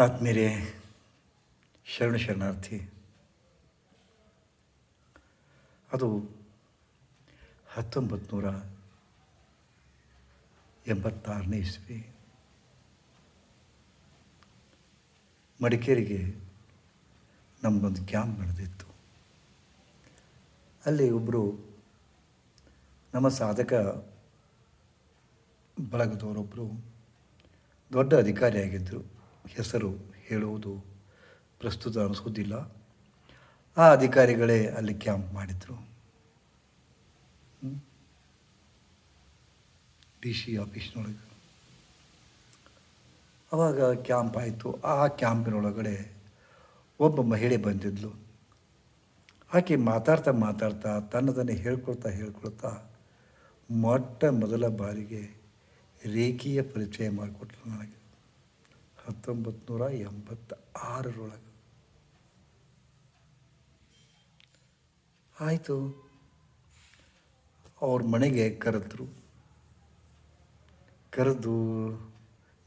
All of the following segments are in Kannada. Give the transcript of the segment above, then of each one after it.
ಆತ್ಮೀಯರೇ ಶರಣ ಶರಣಾರ್ಥಿ. ಅದು ಹತ್ತೊಂಬತ್ತು ನೂರ ಎಂಬತ್ತಾರನೇ ಇಸ್ವಿ. ಮಡಿಕೇರಿಗೆ ನಮ್ಮದೊಂದು ಕ್ಯಾಂಪ್ ನಡೆದಿತ್ತು. ಅಲ್ಲಿ ಒಬ್ಬರು ನಮ್ಮ ಸಾಧಕ ಬಳಗದವರೊಬ್ಬರು ದೊಡ್ಡ ಅಧಿಕಾರಿಯಾಗಿದ್ದರು. ಹೆಸರು ಹೇಳುವುದು ಪ್ರಸ್ತುತ ಅನಿಸೋದಿಲ್ಲ ಆ ಅಧಿಕಾರಿಗಳೇ ಅಲ್ಲಿ ಕ್ಯಾಂಪ್ ಮಾಡಿದರು. ಡಿ ಸಿ ಆಫೀಸ್ನೊಳಗೆ. ಆವಾಗ ಕ್ಯಾಂಪ್ ಆಯಿತು. ಆ ಕ್ಯಾಂಪಿನೊಳಗಡೆ ಒಬ್ಬ ಮಹಿಳೆ ಬಂದಿದ್ಲು. ಆಕೆ ಮಾತಾಡ್ತಾ ಮಾತಾಡ್ತಾ ತನ್ನದನ್ನೇ ಹೇಳ್ಕೊಳ್ತಾ ಹೇಳ್ಕೊಳ್ತಾ ಮೊಟ್ಟ ಮೊದಲ ಬಾರಿಗೆ ರೇಖೀಯ ಪರಿಚಯ ಮಾಡಿಕೊಟ್ಲು ನನಗೆ. ಹತ್ತೊಂಬತ್ತು ನೂರ ಎಂಬತ್ತ ಆರರೊಳಗೆ ಆಯಿತು. ಅವ್ರ ಮನೆಗೆ ಕರೆದ್ರು. ಕರೆದು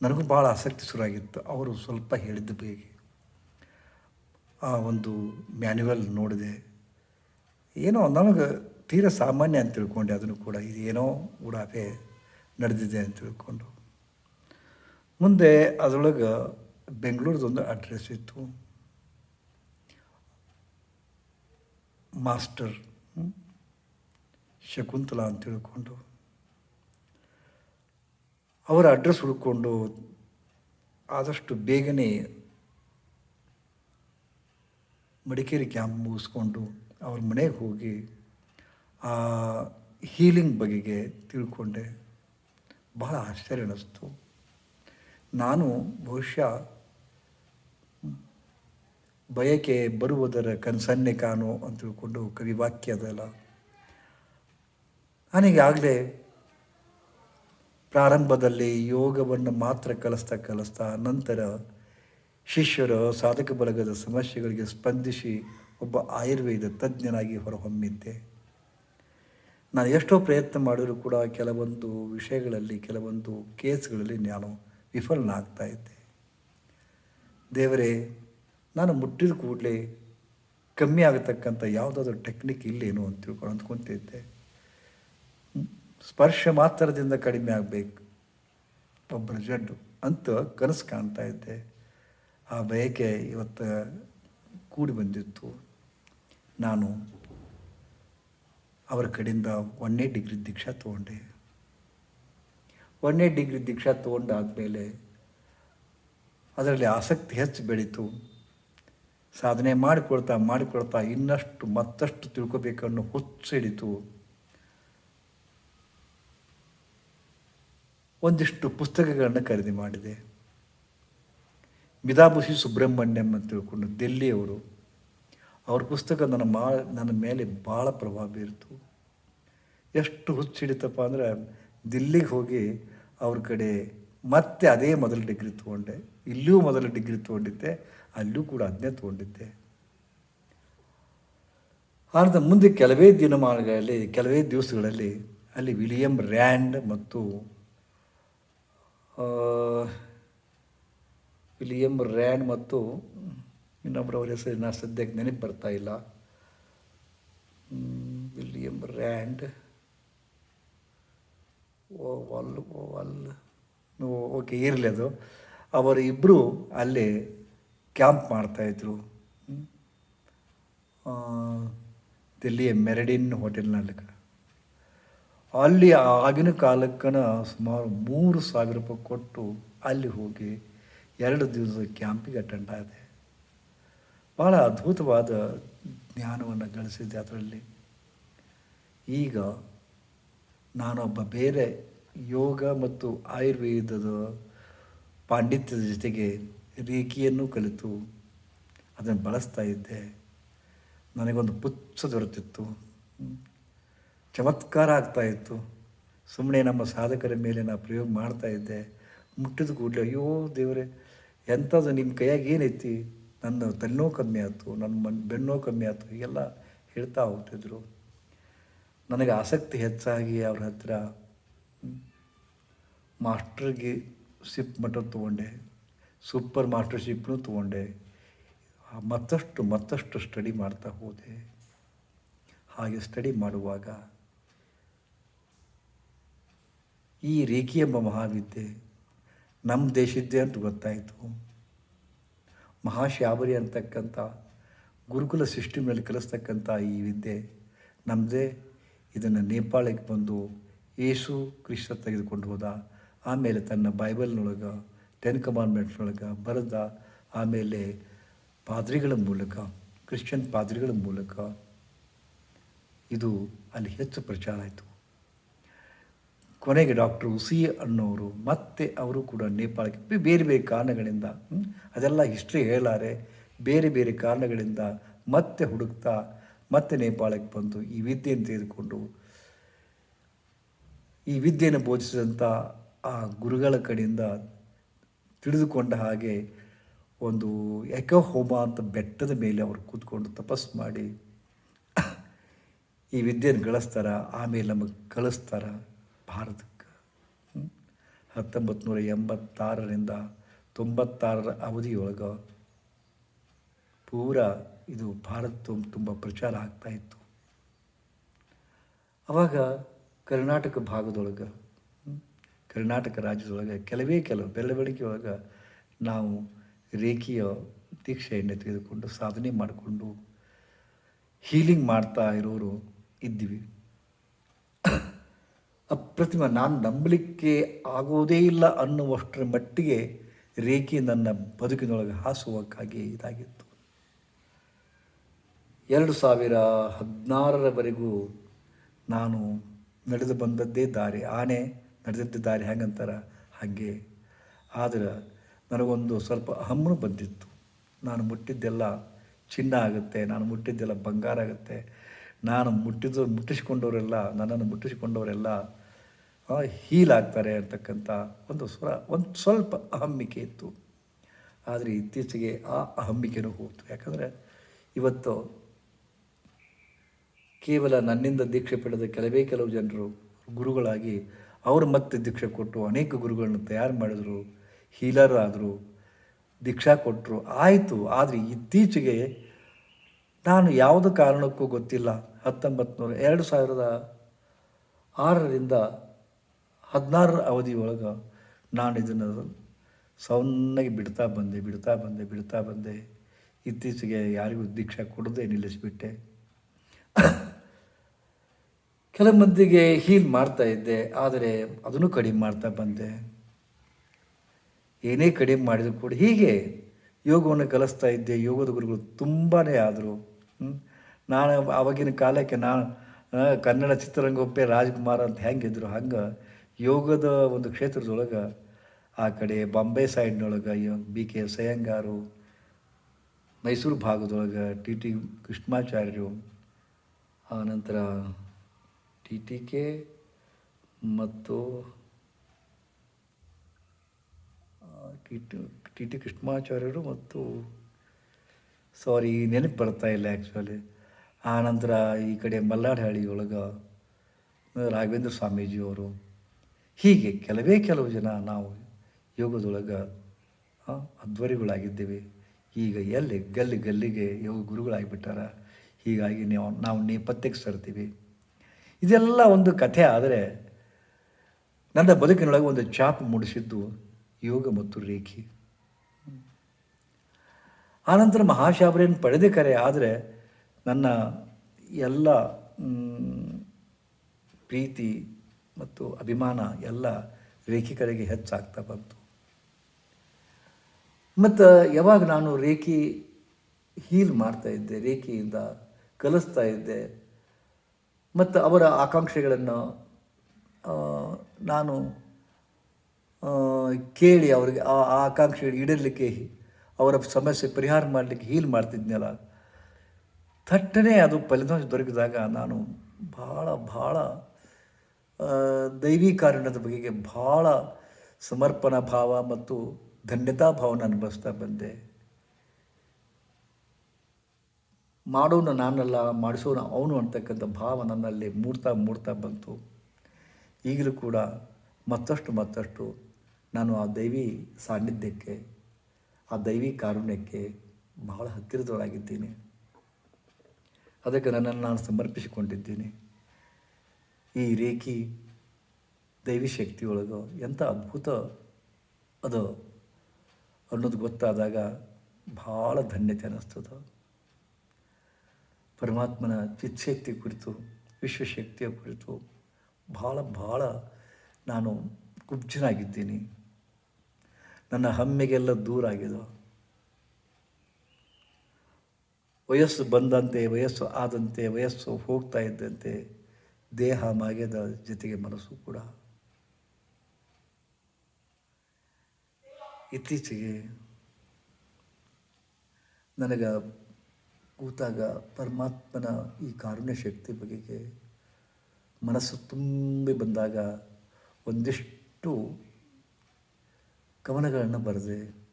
ನನಗೂ ಭಾಳ ಆಸಕ್ತಿ ಶುರುವಾಗಿತ್ತು. ಅವರು ಸ್ವಲ್ಪ ಹೇಳಿದ್ದ ಬೇಗ. ಆ ಒಂದು ಮ್ಯಾನ್ಯುವಲ್ ನೋಡಿದೆ. ಏನೋ ನಮಗೆ ತೀರ ಸಾಮಾನ್ಯ ಅಂತ ತಿಳ್ಕೊಂಡೆ. ಅದನ್ನು ಕೂಡ ಇದೇನೋ ಉಡಾಫೆ ನಡೆದಿದೆ ಅಂತ ತಿಳ್ಕೊಂಡು. ಮುಂದೆ ಅದರೊಳಗೆ ಬೆಂಗಳೂರದೊಂದು ಅಡ್ರೆಸ್ ಇತ್ತು. ಮಾಸ್ಟರ್ ಶಕುಂತಲಾ ಅಂತ ತಿಳ್ಕೊಂಡು. ಅವರ ಅಡ್ರೆಸ್ ಹುಡ್ಕೊಂಡು ಆದಷ್ಟು ಬೇಗನೆ ಮಡಿಕೇರಿ ಕ್ಯಾಂಪ್ ಮುಗಿಸ್ಕೊಂಡು ಅವ್ರ ಮನೆಗೆ ಹೋಗಿ ಆ ಹೀಲಿಂಗ್ ಬಗೆಗೆ ತಿಳ್ಕೊಂಡೆ. ಭಾಳ ಆಶ್ಚರ್ಯ ಅನ್ನಿಸ್ತು ನಾನು ಬಹುಶಃ ಬಯಕೆ ಬರುವುದರ ಕನಸನ್ನೇ ಕಾಣು ಅಂತ ತಿಳ್ಕೊಂಡು ಕವಿ ವಾಕ್ಯ ಅದಲ್ಲ. ನನಗಾಗಲೇ ಪ್ರಾರಂಭದಲ್ಲಿ ಯೋಗವನ್ನು ಮಾತ್ರ ಕಲಿಸ್ತಾ ಕಲಿಸ್ತಾ ನಂತರ ಶಿಷ್ಯರ, ಸಾಧಕ ಬಳಗದ ಸಮಸ್ಯೆಗಳಿಗೆ ಸ್ಪಂದಿಸಿ ಒಬ್ಬ ಆಯುರ್ವೇದ ತಜ್ಞನಾಗಿ ಹೊರಹೊಮ್ಮಿದ್ದೆ. ನಾನು ಎಷ್ಟೋ ಪ್ರಯತ್ನ ಮಾಡಿದರೂ ಕೂಡ ಕೆಲವೊಂದು ವಿಷಯಗಳಲ್ಲಿ, ಕೆಲವೊಂದು ಕೇಸ್ಗಳಲ್ಲಿ ನಾನು ವಿಫಲನಾಗ್ತಾ ಇದ್ದೆ ದೇವರೇ, ನಾನು ಮುಟ್ಟಿದ ಕೂಡಲೇ ಕಮ್ಮಿ ಆಗತಕ್ಕಂಥ ಯಾವುದಾದ್ರೂ ಟೆಕ್ನಿಕ್ ಇಲ್ಲೇನು ಅಂತ ತಿಳ್ಕೊಂಡು ಅಂದ್ಕೊತಿದ್ದೆ ಸ್ಪರ್ಶ ಮಾತ್ರದಿಂದ ಕಡಿಮೆ ಆಗಬೇಕು. ಒಬ್ಬರ ಜಡ್ಡು ಅಂತ ಕನಸು ಕಾಣ್ತಾ ಇದ್ದೆ ಆ ಬಯಕೆ ಇವತ್ತು ಕೂಡಿ ಬಂದಿತ್ತು. ನಾನು ಅವರ ಕಡೆಯಿಂದ ಒಂದನೇ ಡಿಗ್ರಿ ದೀಕ್ಷಾ ತೊಗೊಂಡೆ. ಒಂದನೇ ಡಿಗ್ರಿ ದೀಕ್ಷಾ ತೊಗೊಂಡಾದಮೇಲೆ ಅದರಲ್ಲಿ ಆಸಕ್ತಿ ಹೆಚ್ಚು ಬೆಳೀತು. ಸಾಧನೆ ಮಾಡಿಕೊಳ್ತಾ ಮಾಡಿಕೊಳ್ತಾ ಇನ್ನಷ್ಟು ಮತ್ತಷ್ಟು ತಿಳ್ಕೊಬೇಕನ್ನು ಹುಚ್ಚು ಹಿಡಿತು. ಒಂದಿಷ್ಟು ಪುಸ್ತಕಗಳನ್ನು ಖರೀದಿ ಮಾಡಿದೆ. ಮಿದಾಬುಸಿ ಸುಬ್ರಹ್ಮಣ್ಯಂ ಅಂತ ತಿಳ್ಕೊಂಡು ದಿಲ್ಲಿಯವರು, ಅವ್ರ ಪುಸ್ತಕ ನನ್ನ ಮಾ, ನನ್ನ ಮೇಲೆ ಭಾಳ ಪ್ರಭಾವ ಬೀರಿತು. ಎಷ್ಟು ಹುಚ್ಚು ಹಿಡಿತಪ್ಪ ಅಂದರೆ ದಿಲ್ಲಿಗೆ ಹೋಗಿ ಅವ್ರ ಕಡೆ ಮತ್ತೆ ಅದೇ ಮೊದಲ ಡಿಗ್ರಿ ತೊಗೊಂಡೆ. ಇಲ್ಲಿಯೂ ಮೊದಲ ಡಿಗ್ರಿ ತೊಗೊಂಡಿದ್ದೆ ಅಲ್ಲೂ ಕೂಡ ಅದನ್ನೇ ತೊಗೊಂಡಿದ್ದೆ. ಆದ ಮುಂದೆ ಕೆಲವೇ ದಿನಮಾನಗಳಲ್ಲಿ, ಕೆಲವೇ ದಿವಸಗಳಲ್ಲಿ ಅಲ್ಲಿ ವಿಲಿಯಂ ರ್ಯಾಂಡ್ ಮತ್ತು ವಿಲಿಯಂ ರ್ಯಾಂಡ್ ಮತ್ತು ಇನ್ನೊಬ್ಬರವ್ರ ಹೆಸರು ನಾನು ಸದ್ಯಕ್ಕೆ ನೆನಪು ಬರ್ತಾ ಇಲ್ಲ. William Rand. ವಲ್ ಓ ವಲ್ ಓಕೆ, ಇರಲಿ ಅದು. ಅವರು ಇಬ್ಬರು ಅಲ್ಲಿ ಕ್ಯಾಂಪ್ ಮಾಡ್ತಾಯಿದ್ರು ದಿಲ್ಲಿಯ ಮೆರಡಿನ್ ಹೋಟೆಲ್ನಲ್ಲಿ ಅಲ್ಲಿ ಆಗಿನ ಕಾಲಕ್ಕನ ಸುಮಾರು ಮೂರು ಸಾವಿರ ರೂಪಾಯಿ ಕೊಟ್ಟು ಅಲ್ಲಿ ಹೋಗಿ ಎರಡು ದಿವಸ ಕ್ಯಾಂಪಿಗೆ ಅಟೆಂಡ್ ಆದೆ. ಭಾಳ ಅದ್ಭುತವಾದ ಜ್ಞಾನವನ್ನು ಗಳಿಸಿದ್ದೆ ಅದರಲ್ಲಿ. ಈಗ ನಾನೊಬ್ಬ ಬೇರೆ ಯೋಗ ಮತ್ತು ಆಯುರ್ವೇದದ ಪಾಂಡಿತ್ಯದ ಜೊತೆಗೆ ರೇಖಿಯನ್ನು ಕಲಿತು ಅದನ್ನು ಬಳಸ್ತಾ ಇದ್ದೆ. ನನಗೊಂದು ಪುಚ್ಛ ದೊರೆತಿತ್ತು. ಚಮತ್ಕಾರ ಆಗ್ತಾ ಇತ್ತು. ಸುಮ್ಮನೆ ನಮ್ಮ ಸಾಧಕರ ಮೇಲೆ ನಾನು ಪ್ರಯೋಗ ಮಾಡ್ತಾ ಇದ್ದೆ. ಮುಟ್ಟಿದ ಕೂಡಲೇ ಅಯ್ಯೋ ದೇವರೇ ಎಂಥದ್ದು ನಿಮ್ಮ ಕೈಯಾಗ ಏನೈತಿ? ನನ್ನ ತಲೆನೋವು ಕಮ್ಮಿ ಆಯ್ತು ನನ್ನ ಮನ್ ಬೆನ್ನೋ ಕಮ್ಮಿ ಆಯ್ತು ಎಲ್ಲ ಹೇಳ್ತಾ ಹೋಗ್ತಿದ್ರು. ನನಗೆ ಆಸಕ್ತಿ ಹೆಚ್ಚಾಗಿ ಅವ್ರ ಹ್ಮ್, ಮಾಸ್ಟರ್ಗೆ ಸಿಪ್ ಮಟ್ಟ ತೊಗೊಂಡೆ, ಸೂಪರ್ ಮಾಸ್ಟರ್ಶಿಪ್ನು ತೊಗೊಂಡೆ, ಮತ್ತಷ್ಟು ಮತ್ತಷ್ಟು ಸ್ಟಡಿ ಮಾಡ್ತಾ ಹೋದೆ. ಹಾಗೆ ಸ್ಟಡಿ ಮಾಡುವಾಗ ಈ ರೇಖಿ ಎಂಬ ಮಹಾವಿದ್ಯೆ ನಮ್ಮ ದೇಶದ್ದೇ ಅಂತ ಗೊತ್ತಾಯಿತು. ಮಹಾಶಾಬರಿ ಅಂತಕ್ಕಂಥ ಗುರುಕುಲ ಸಿಸ್ಟಮ್ನಲ್ಲಿ ಕಲಿಸ್ತಕ್ಕಂಥ ಈ ವಿದ್ಯೆ ನಮ್ಮದೇ ಇದನ್ನು ನೇಪಾಳಕ್ಕೆ ಬಂದು ಯೇಸು ಕ್ರಿಸ್ತ ತೆಗೆದುಕೊಂಡು ಹೋದ, ಆಮೇಲೆ ತನ್ನ ಬೈಬಲ್ನೊಳಗೆ ಟೆನ್ ಕಮಾಂಡ್ಮೆಂಟ್ನೊಳಗೆ ಬರೆದ, ಆಮೇಲೆ ಪಾದ್ರಿಗಳ ಮೂಲಕ, ಕ್ರಿಶ್ಚಿಯನ್ ಪಾದ್ರಿಗಳ ಮೂಲಕ ಇದು ಅಲ್ಲಿ ಹೆಚ್ಚು ಪ್ರಚಾರ ಆಯಿತು. ಕೊನೆಗೆ ಡಾಕ್ಟರ್ ಉಸಿ ಅನ್ನೋರು, ಮತ್ತೆ ಅವರು ಕೂಡ ನೇಪಾಳಕ್ಕೆ ಬೇರೆ ಬೇರೆ ಕಾರಣಗಳಿಂದ ಅದೆಲ್ಲ ಹಿಸ್ಟ್ರಿ ಹೇಳಾರೆ ಬೇರೆ ಬೇರೆ ಕಾರಣಗಳಿಂದ ಮತ್ತೆ ಹುಡುಕ್ತಾ, ಮತ್ತೆ ನೇಪಾಳಕ್ಕೆ ಬಂದು ಈ ವಿದ್ಯೆಯನ್ನು ತೆಗೆದುಕೊಂಡು ಈ ವಿದ್ಯೆಯನ್ನು ಬೋಧಿಸಿದಂಥ ಆ ಗುರುಗಳ ಕಡೆಯಿಂದ ತಿಳಿದುಕೊಂಡ ಹಾಗೆ ಒಂದು ಹೋಮ ಅಂತ ಬೆಟ್ಟದ ಮೇಲೆ ಅವರು ಕೂತ್ಕೊಂಡು ತಪಸ್ಸು ಮಾಡಿ ಈ ವಿದ್ಯೆಯನ್ನು ಗಳಿಸ್ತಾರ, ಆಮೇಲೆ ನಮಗೆ ಕಳಿಸ್ತಾರ ಭಾರತಕ್ಕೆ. ಹತ್ತೊಂಬತ್ತು ನೂರ ಎಂಬತ್ತಾರರಿಂದ ತೊಂಬತ್ತಾರರ ಅವಧಿಯೊಳಗೆ ಪೂರ ಇದು ಭಾರತ ತುಂಬ ಪ್ರಚಾರ ಆಗ್ತಾಯಿತ್ತು ಆವಾಗ ಕರ್ನಾಟಕ ಭಾಗದೊಳಗೆ ಕರ್ನಾಟಕ ರಾಜ್ಯದೊಳಗೆ ಕೆಲವೇ ಕೆಲವು ಬೆಳವಣಿಗೆಯೊಳಗೆ ನಾವು ರೇಖೀಯ ದೀಕ್ಷೆಯನ್ನು ತೆಗೆದುಕೊಂಡು ಸಾಧನೆ ಮಾಡಿಕೊಂಡು ಹೀಲಿಂಗ್ ಮಾಡ್ತಾ ಇರೋರು ಇದ್ದೀವಿ. ಅಪ್ರತಿಮ ನಾನು ನಂಬಲಿಕ್ಕೆ ಆಗೋದೇ ಇಲ್ಲ ಅನ್ನುವಷ್ಟರ ಮಟ್ಟಿಗೆ ರೇಖೆ ನನ್ನ ಬದುಕಿನೊಳಗೆ ಹಾಸುವಕ್ಕಾಗಿ ಇದಾಗಿತ್ತು. ಎರಡು ಸಾವಿರ ಹದಿನಾರರವರೆಗೂ ನಾನು ನಡೆದು ಬಂದದ್ದೇ ದಾರಿ. ಆನೆ ನಡೆದಿದ್ದ ದಾರಿ ಹೆಂಗಂತಾರ? ಹಾಗೆ. ಆದರೆ ನನಗೊಂದು ಸ್ವಲ್ಪ ಅಹಮ್ಮನು ಬಂದಿತ್ತು. ನಾನು ಮುಟ್ಟಿದ್ದೆಲ್ಲ ಚಿನ್ನ ಆಗುತ್ತೆ, ನಾನು ಮುಟ್ಟಿದ್ದೆಲ್ಲ ಬಂಗಾರ ಆಗುತ್ತೆ. ನಾನು ಮುಟ್ಟಿದ್ದು ಮುಟ್ಟಿಸಿಕೊಂಡವರೆಲ್ಲ, ನನ್ನನ್ನು ಮುಟ್ಟಿಸಿಕೊಂಡವರೆಲ್ಲ ಹೀಲ್ ಆಗ್ತಾರೆ ಅಂತಕ್ಕಂಥ ಒಂದು ಸ್ವರ, ಒಂದು ಸ್ವಲ್ಪ ಅಹಮ್ಮಿಕೆ ಇತ್ತು. ಆದರೆ ಇತ್ತೀಚೆಗೆ ಆ ಅಹಮ್ಮಿಕೆನೂ ಹೋಗ್ತು ಯಾಕಂದರೆ ಇವತ್ತು ಕೇವಲ ನನ್ನಿಂದ ದೀಕ್ಷೆ ಪಡೆದ ಕೆಲವೇ ಕೆಲವು ಜನರು ಗುರುಗಳಾಗಿ ಅವರು ಮತ್ತೆ ದೀಕ್ಷೆ ಕೊಟ್ಟು ಅನೇಕ ಗುರುಗಳನ್ನು ತಯಾರು ಮಾಡಿದರು ಹೀಲರ್ ಆದರು ದೀಕ್ಷಾ ಕೊಟ್ಟರು ಆಯಿತು, ಆದರೆ ಇತ್ತೀಚೆಗೆ ನಾನು ಯಾವುದೇ ಕಾರಣಕ್ಕೂ ಗೊತ್ತಿಲ್ಲ. ಹತ್ತೊಂಬತ್ತು ಎರಡು ಸಾವಿರದ ಆರರಿಂದ ಹದಿನಾರರ ಅವಧಿಯೊಳಗೆ ನಾನು ಇದನ್ನು ಸೌನ್ನಾಗಿ ಬಿಡ್ತಾ ಬಂದೆ ಬಿಡ್ತಾ ಬಂದೆ ಬಿಡ್ತಾ ಬಂದೆ. ಇತ್ತೀಚೆಗೆ ಯಾರಿಗೂ ದೀಕ್ಷಾ ಕೊಡದೆ ನಿಲ್ಲಿಸಿಬಿಟ್ಟೆ. ಕೆಲವು ಮಂದಿಗೆ ಹೀಲ್ ಮಾಡ್ತಾ ಇದ್ದೆ, ಆದರೆ ಅದನ್ನು ಕಡಿಮೆ ಮಾಡ್ತಾ ಬಂದೆ. ಏನೇ ಕಡಿಮೆ ಮಾಡಿದ್ರು ಕೂಡ ಹೀಗೆ ಯೋಗವನ್ನು ಕಲಿಸ್ತಾ ಇದ್ದೆ, ಯೋಗದ ಗುರುಗಳು ತುಂಬಾ ಆದರು. ನಾನು ಆವಾಗಿನ ಕಾಲಕ್ಕೆ ನಾನು ಕನ್ನಡ ಚಿತ್ರರಂಗೊಬ್ಬೆ ರಾಜ್ಕುಮಾರ್ ಅಂತ ಹೆಂಗಿದ್ರು, ಹಂಗೆ ಯೋಗದ ಒಂದು ಕ್ಷೇತ್ರದೊಳಗೆ ಆ ಕಡೆ ಬಾಂಬೆ ಸೈಡ್ನೊಳಗೆ ಬಿ ಕೆ ಸಯ್ಯಂಗಾರು ಮೈಸೂರು ಭಾಗದೊಳಗೆ ಟಿ ಟಿ ಕೃಷ್ಣಾಚಾರ್ಯರು ಆನಂತರ ಟಿ ಟಿ ಕೆ ಮತ್ತು ಟಿ ಟಿ ಟಿ ಕೃಷ್ಣಾಚಾರ್ಯರು ಮತ್ತು ಸಾರಿ ನೆನಪು ಬರ್ತಾ ಇಲ್ಲ ಆ್ಯಕ್ಚುಲಿ ಆನಂತರ ಈ ಕಡೆ ಮಲ್ಲಾಡಹಳ್ಳಿ ಒಳಗೆ ರಾಘವೇಂದ್ರ ಸ್ವಾಮೀಜಿಯವರು. ಹೀಗೆ ಕೆಲವೇ ಕೆಲವು ಜನ ನಾವು ಯೋಗದೊಳಗೆ ಅಧ್ವರಿಗಳಾಗಿದ್ದೇವೆ. ಈಗ ಎಲ್ಲಿ ಗಲ್ಲಿ ಗಲ್ಲಿಗೆ ಯೋಗ ಗುರುಗಳಾಗಿಬಿಟ್ಟಾರ. ಹೀಗಾಗಿ ನಾವು ನಾವು ನೇಪಥ್ಯಕ್ಕೆ ಸರ್ತೀವಿ. ಇದೆಲ್ಲ ಒಂದು ಕಥೆ ಆದರೆ ನನ್ನ ಬದುಕಿನೊಳಗೆ ಒಂದು ಚಾಪ್ ಮೂಡಿಸಿದ್ದು ಯೋಗ ಮತ್ತು ರೇಖೆ. ಆನಂತರ ಮಹಾಶಾಬರಿಯನ್ನು ಪಡೆದ ಕರೆ ಆದರೆ ನನ್ನ ಎಲ್ಲ ಪ್ರೀತಿ ಮತ್ತು ಅಭಿಮಾನ ಎಲ್ಲ ರೇಖೆ ಕಡೆಗೆ ಹೆಚ್ಚಾಗ್ತಾ ಬಂತು. ಮತ್ತು ಯಾವಾಗ ನಾನು ರೇಖೆ ಹೀಲ್ ಮಾಡ್ತಾ ಇದ್ದೆ, ರೇಖೆಯಿಂದ ಕಲಿಸ್ತಾ ಇದ್ದೆ ಮತ್ತು ಅವರ ಆಕಾಂಕ್ಷೆಗಳನ್ನು ನಾನು ಕೇಳಿ ಅವರಿಗೆ ಆ ಆಕಾಂಕ್ಷೆಗಳು ಈಡೇರಲಿಕ್ಕೆ ಅವರ ಸಮಸ್ಯೆ ಪರಿಹಾರ ಮಾಡಲಿಕ್ಕೆ ಹೀಲ್ ಮಾಡ್ತಿದ್ನಲ್ಲ. ಥಟ್ಟನೆ ಅದು ಫಲಿತಾಂಶ ದೊರಕಿದಾಗ ನಾನು ಭಾಳ ಭಾಳ ದೈವಿ ಕಾರಣದ ಬಗೆಗೆ ಭಾಳ ಸಮರ್ಪಣಾ ಭಾವ ಮತ್ತು ಧನ್ಯತಾ ಭಾವನ ಅನುಭವಿಸ್ತಾ ಬಂದೆ. ಮಾಡೋನು ನಾನಲ್ಲ, ಮಾಡಿಸೋನು ಅವನು ಅಂತಕ್ಕಂಥ ಭಾವ ನನ್ನಲ್ಲಿ ಮೂಡ್ತಾ ಮೂಡ್ತಾ ಬಂತು. ಈಗಲೂ ಕೂಡ ಮತ್ತಷ್ಟು ಮತ್ತಷ್ಟು ನಾನು ಆ ದೈವಿ ಸಾನ್ನಿಧ್ಯಕ್ಕೆ, ಆ ದೈವಿ ಕಾರುಣ್ಯಕ್ಕೆ ಬಹಳ ಹತ್ತಿರದವರಾಗಿದ್ದೀನಿ ಅದಕ್ಕೆ ನನ್ನನ್ನು ನಾನು ಸಮರ್ಪಿಸಿಕೊಂಡಿದ್ದೀನಿ. ಈ ರೇಖಿ ದೈವಿ ಶಕ್ತಿಯೊಳಗೆ ಎಂಥ ಅದ್ಭುತ ಅದು ಅನ್ನೋದು ಗೊತ್ತಾದಾಗ ಭಾಳ ಧನ್ಯತೆ ಅನ್ನಿಸ್ತದೆ. ಪರಮಾತ್ಮನ ಚಿತ್ಶಕ್ತಿ ಕುರಿತು, ವಿಶ್ವಶಕ್ತಿಯ ಕುರಿತು ಭಾಳ ಭಾಳ ನಾನು ಕುಬ್ಜನಾಗಿದ್ದೀನಿ. ನನ್ನ ಹಮ್ಮೆಗೆಲ್ಲ ದೂರ ಆಗಿದೆ. ವಯಸ್ಸು ಬಂದಂತೆ, ವಯಸ್ಸು ಆದಂತೆ, ವಯಸ್ಸು ಹೋಗ್ತಾ ಇದ್ದಂತೆ ದೇಹ ಮಾಗ್ಯದ ಜೊತೆಗೆ ಮನಸ್ಸು ಕೂಡ. ಇತ್ತೀಚೆಗೆ ನನಗೆ ಕೂತಾಗ ಪರಮಾತ್ಮನ ಈ ಕಾರುಣ್ಯ ಶಕ್ತಿ ಬಗೆಗೆ ಮನಸ್ಸು ತುಂಬಿ ಬಂದಾಗ ಒಂದಿಷ್ಟು ಕವನಗಳನ್ನು ಬರೆದೆ.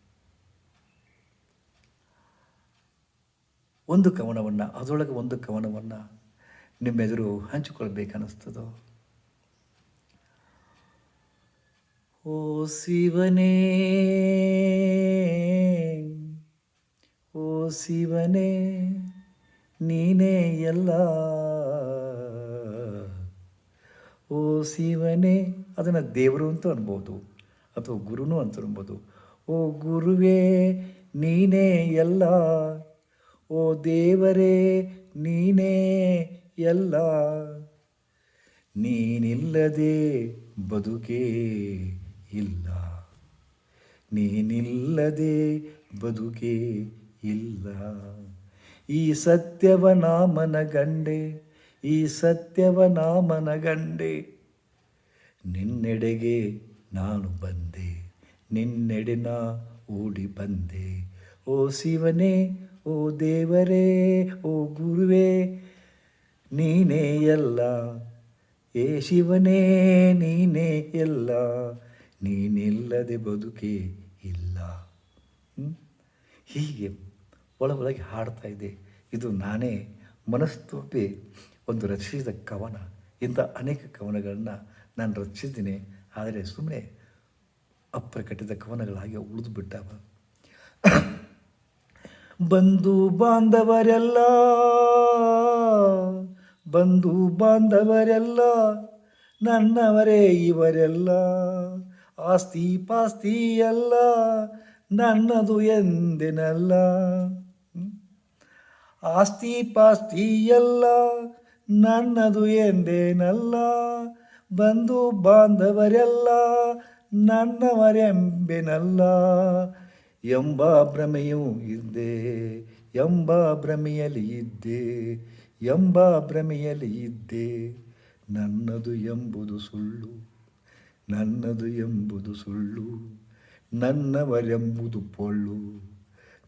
ಒಂದು ಕವನವನ್ನು, ಅದರೊಳಗೆ ಒಂದು ಕವನವನ್ನು ನಿಮ್ಮೆದುರು ಹಂಚಿಕೊಳ್ಬೇಕನ್ನಿಸ್ತದೋ. ಓ ಶಿವನೇ ಓ ಶಿವನೇ. ನೀನೇ ಎಲ್ಲ. ಓ ಶಿವನೇ, ಅದನ್ನು ದೇವರು ಅಂತ ಅನ್ಬೋದು, ಅಥವಾ ಗುರುನು ಅಂತ ಅನ್ಬೋದು. ಓ ಗುರುವೇ, ನೀನೇ ಎಲ್ಲ. ಓ ದೇವರೇ, ನೀನೇ ಎಲ್ಲ. ನೀನಿಲ್ಲದೆ ಬದುಕೇ ಇಲ್ಲ. ನೀನಿಲ್ಲದೆ ಬದುಕೇ ಇಲ್ಲ. ಈ ಸತ್ಯವ ನಾಮನ ಗಂಡೆ ಈ ಸತ್ಯವ ನಾಮನ ಗಂಡೆ ನಿನ್ನೆಡೆಗೆ ನಾನು ಬಂದೆ, ನಿನ್ನೆಡೆ ನಾ ಓಡಿ ಬಂದೆ. ಓ ಶಿವನೇ, ಓ ದೇವರೇ, ಓ ಗುರುವೇ, ನೀನೇ ಎಲ್ಲ. ಏ ಶಿವನೇ, ನೀನೇ ಎಲ್ಲ. ನೀನಿಲ್ಲದೆ ಬದುಕೇ ಇಲ್ಲ. ಹೀಗೆ ಒಳ ಒಳಗೆ ಹಾಡ್ತಾ ಇದೆ. ಇದು ನಾನೇ ಮನಸ್ತುಂಬಿ ಒಂದು ರಚಿಸಿದ ಕವನ. ಇಂಥ ಅನೇಕ ಕವನಗಳನ್ನು ನಾನು ರಚಿಸಿದ್ದೀನಿ. ಆದರೆ ಸುಮ್ಮನೆ ಅಪ್ರಕಟಿತ ಕವನಗಳಾಗಿ ಉಳಿದು ಬಿಟ್ಟವ. ಬಂಧು ಬಾಂಧವರೆಲ್ಲ ಬಂಧು ಬಾಂಧವರೆಲ್ಲ, ನನ್ನವರೇ ಇವರೆಲ್ಲ, ಆಸ್ತಿ ಪಾಸ್ತಿ ಎಲ್ಲ ನನ್ನದು ಎಂದೆನಲ್ಲ? ಆಸ್ತಿ ಪಾಸ್ತಿ ಎಲ್ಲ ನನ್ನದು ಎಂದೇನಲ್ಲ, ಬಂಧು ಬಾಂಧವರೆಲ್ಲ ನನ್ನವರೆಂಬೆನಲ್ಲ. ಎಂಬ ಭ್ರಮೆಯೂ ಇದ್ದೆ, ಎಂಬ ಭ್ರಮೆಯಲ್ಲಿ ಇದ್ದೆ, ಎಂಬ ಭ್ರಮೆಯಲ್ಲಿ ಇದ್ದೆ, ನನ್ನದು ಎಂಬುದು ಸುಳ್ಳು, ನನ್ನದು ಎಂಬುದು ಸುಳ್ಳು, ನನ್ನವರೆಂಬುದು ಪೊಳ್ಳು,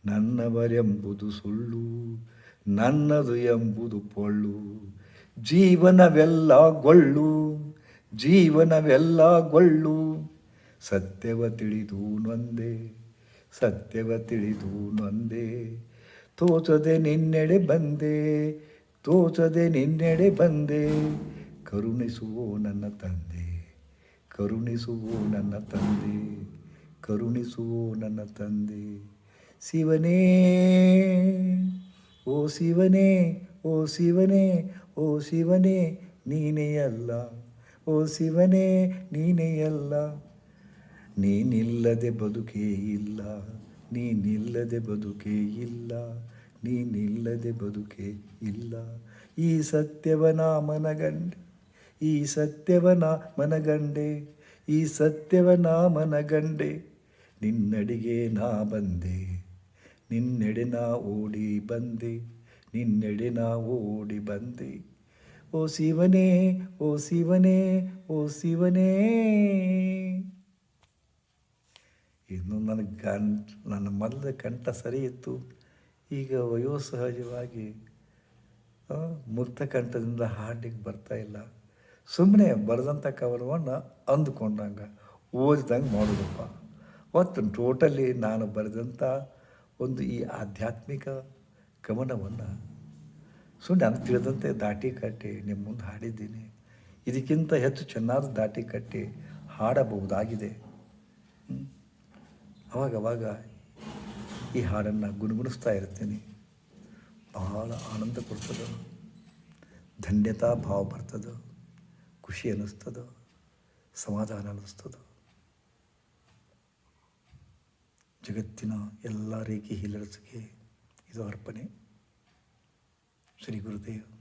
ನನ್ನವರೆಂಬುದು ಸುಳ್ಳು. ನನ್ನದು ಎಂಬುದು ಪೊಳ್ಳು ಜೀವನವೆಲ್ಲ ಗೊಳ್ಳು. ಜೀವನವೆಲ್ಲ ಗೊಳ್ಳು. ಸತ್ಯವ ತಿಳಿದು ನೊಂದೆ. ಸತ್ಯವ ತಿಳಿದು ನೊಂದೆ. ತೋಚದೆ ನಿನ್ನೆಡೆ ಬಂದೆ. ತೋಚದೆ ನಿನ್ನೆಡೆ ಬಂದೆ. ಕರುಣಿಸುವೋ ನನ್ನ ತಂದೆ. ಕರುಣಿಸುವೋ ನನ್ನ ತಂದೆ. ಕರುಣಿಸುವೋ ನನ್ನ ತಂದೆ. ಶಿವನೇ. ಓ ಶಿವನೇ ಓ ಶಿವನೇ ಓ ಶಿವನೇ, ನೀನೇ ಅಲ್ಲ. ಓ ಶಿವನೇ, ನೀನೇ ಅಲ್ಲ. ನೀನಿಲ್ಲದೆ ಬದುಕೇ ಇಲ್ಲ. ನೀನಿಲ್ಲದೆ ಬದುಕೇ ಇಲ್ಲ. ನೀನಿಲ್ಲದೆ ಬದುಕೇ ಇಲ್ಲ. ಈ ಸತ್ಯವನ ಮನಗಂಡೆ, ಈ ಸತ್ಯವನ ಮನಗಂಡೆ, ಈ ಸತ್ಯವನ ಮನಗಂಡೆ, ನಿನ್ನಡಿಗೆ ನಾ ಬಂದೆ. ನಿನ್ನೆಡೆ ನಾ ಓಡಿ ಬಂದೆ, ನಿನ್ನೆಡೆ ನಾ ಓಡಿ ಬಂದೆ. ಓ ಶಿವನೇ ಓ ಶಿವನೇ ಓ ಶಿವನೇ. ಇನ್ನು ನನ್ನ ಗನ್ ನನ್ನ ಮೊದಲ ಕಂಠ ಸರಿ ಇತ್ತು ಈಗ ವಯೋಸಹಜವಾಗಿ ಸಹಜವಾಗಿ ಮುಕ್ತ ಕಂಠದಿಂದ ಹಾಡಿಗೆ ಬರ್ತಾ ಇಲ್ಲ. ಸುಮ್ಮನೆ ಬರೆದಂಥ ಕವನವನ್ನು ಅಂದುಕೊಂಡಂಗೆ, ಓದಿದಂಗೆ ಮಾಡೋದಪ್ಪ. ಒತ್ತು ಟೋಟಲಿ ನಾನು ಬರೆದಂಥ ಒಂದು ಈ ಆಧ್ಯಾತ್ಮಿಕ ಗಮನವನ್ನು ಸೊ ನಾನು ತಿಳಿದಂತೆ ದಾಟಿ ಕಟ್ಟಿ ನಿಮ್ಮ ಮುಂದೆ ಹಾಡಿದ್ದೀನಿ. ಇದಕ್ಕಿಂತ ಹೆಚ್ಚು ಚೆನ್ನಾದ ದಾಟಿ ಕಟ್ಟಿ ಹಾಡಬಹುದಾಗಿದೆ. ಅವಾಗವಾಗ ಅವಾಗ ಅವಾಗ ಈ ಹಾಡನ್ನು ಗುಣಗುಣಿಸ್ತಾ ಇರ್ತೀನಿ. ಬಹಳ ಆನಂದ ಕೊಡ್ತದೆ. ಧನ್ಯತಾ ಭಾವ ಬರ್ತದೆ. ಖುಷಿ ಅನ್ನಿಸ್ತದೆ. ಸಮಾಧಾನ ಅನ್ನಿಸ್ತದೆ. ಜಗತ್ತಿನ ಎಲ್ಲ ರೇಖೆ ಹೀಲರ್ಸ್ಗೆ ಇದು ಅರ್ಪಣೆ. ಶ್ರೀ ಗುರುದೇವ್.